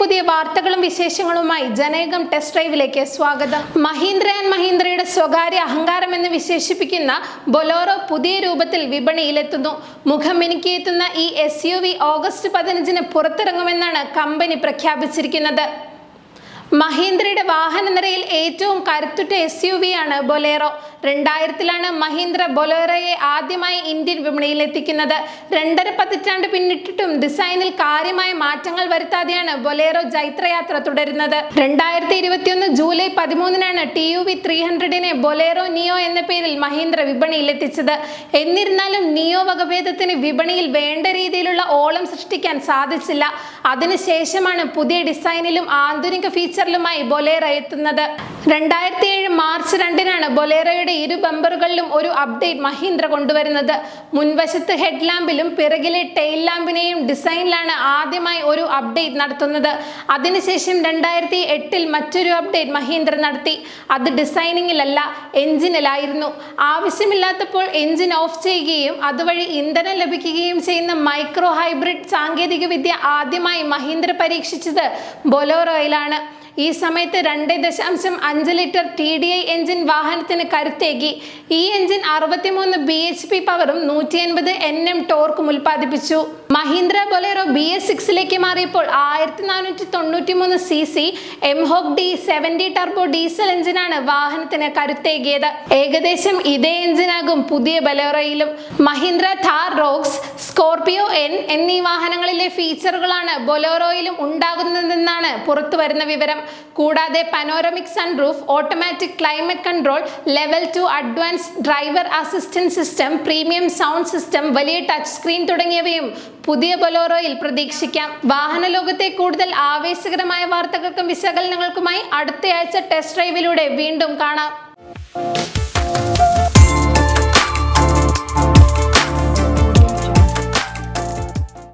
പുതിയ വാർത്തകളും വിശേഷങ്ങളുമായി ജനേകം ടെസ്റ്റ് ഡ്രൈവിലേക്ക് സ്വാഗതം. മഹീന്ദ്ര ആൻഡ് മഹീന്ദ്രയുടെ സ്വകാര്യ അഹങ്കാരം എന്ന് വിശേഷിപ്പിക്കുന്ന ബൊലോറോ പുതിയ രൂപത്തിൽ വിപണിയിലെത്തുന്നു. മുഖം മിനുക്കിയെത്തുന്ന ഈ എസ് യു വി ഓഗസ്റ്റ് പതിനഞ്ചിന് പുറത്തിറങ്ങുമെന്നാണ് കമ്പനി പ്രഖ്യാപിച്ചിരിക്കുന്നത്. മഹീന്ദ്രയുടെ വാഹന നിരയിൽ ഏറ്റവും കരുത്തുറ്റ എസ് യു വി ആണ് ബൊലേറോ. രണ്ടായിരത്തിലാണ് മഹീന്ദ്ര ബൊലോറയെ ആദ്യമായി ഇന്ത്യൻ വിപണിയിൽ എത്തിക്കുന്നത്. രണ്ടര പതിറ്റാണ്ട് പിന്നിട്ടിട്ടും ഡിസൈനിൽ കാര്യമായ മാറ്റങ്ങൾ വരുത്താതെയാണ് ബൊലേറോ ജൈത്രയാത്ര തുടരുന്നത്. രണ്ടായിരത്തി ഇരുപത്തിയൊന്ന് ജൂലൈ പതിമൂന്നിനാണ് ടി യു വി ത്രീ ഹൺഡ്രഡിനെ ബൊലേറോ നിയോ എന്ന പേരിൽ മഹീന്ദ്ര വിപണിയിൽ എത്തിച്ചത്. എന്നിരുന്നാലും നിയോ വകഭേദത്തിന് വിപണിയിൽ വേണ്ട രീതിയിലുള്ള ഓളം സൃഷ്ടിക്കാൻ സാധിച്ചില്ല. അതിനുശേഷമാണ് പുതിയ ഡിസൈനിലും ആന്തരിക ഫീച്ചറിലുമായി ബൊലേറോ എത്തുന്നത്. രണ്ടായിരത്തി ഏഴ് മാർച്ച് രണ്ടിനാണ് ബൊലേറോയുടെ ഇരു ബമ്പറുകളിലും ഒരു അപ്ഡേറ്റ് മഹീന്ദ്ര കൊണ്ടുവരുന്നത്. മുൻവശത്ത് ഹെഡ് ലാമ്പിലും പിറകിലെ ടെയിൽ ലാമ്പിനെയും ഡിസൈനിലാണ് ആദ്യമായി ഒരു അപ്ഡേറ്റ് നടത്തുന്നത്. അതിനുശേഷം രണ്ടായിരത്തി എട്ടിൽ മറ്റൊരു അപ്ഡേറ്റ് മഹീന്ദ്ര നടത്തി. അത് ഡിസൈനിങ്ങിലല്ല എഞ്ചിനിലായിരുന്നു. ആവശ്യമില്ലാത്തപ്പോൾ എഞ്ചിൻ ഓഫ് ചെയ്യുകയും അതുവഴി ഇന്ധനം ലഭിക്കുകയും ചെയ്യുന്ന മൈക്രോ ഹൈബ്രിഡ് സാങ്കേതികവിദ്യ ആദ്യമായി മഹീന്ദ്ര പരീക്ഷിച്ചത് ബൊലോറോയിലാണ്. ഈ സമയത്ത് രണ്ട് ദശാംശം അഞ്ച് litre T D I engine വാഹനത്തിന് കരുത്തേകി. ഈ എഞ്ചിൻ അറുപത്തിമൂന്ന് ബി എച്ച് പി പവറും നൂറ്റി എൺപത് എൻ എം ടോർക്കും ഉൽപ്പാദിപ്പിച്ചു. മഹീന്ദ്ര ബൊലേറോ ബി എസ് സിക്സിലേക്ക് മാറിയപ്പോൾ ആയിരത്തി നാനൂറ്റി തൊണ്ണൂറ്റി മൂന്ന് C C mHawk D seventy turbo diesel എഞ്ചിനാണ് വാഹനത്തിന് കരുത്തേകിയത്. ഏകദേശം ഇതേ എഞ്ചിനാകും പുതിയ ബൊലേറോയിലും. Mahindra Thar rocks Scorpio N എന്നീ വാഹനങ്ങളിലെ ഫീച്ചറുകളാണ് ബൊലേറോയിലും ഉണ്ടാകുന്നതെന്നാണ് പുറത്തു വരുന്ന വിവരം. കൂടാതെ panoramic sunroof automatic climate control level two advance driver assistance system premium sound system വലിയ ടച്ച് സ്ക്രീൻ തുടങ്ങിയവയും പുതിയ ബൊലോറോയിൽ പ്രതീക്ഷിക്കാം. വാഹന ലോകത്തെ കൂടുതൽ ആവേശകരമായ വാർത്തകൾക്കും വിശകലനങ്ങൾക്കുമായി അടുത്തയാഴ്ച ടെസ്റ്റ് ഡ്രൈവിലൂടെ വീണ്ടും കാണാം.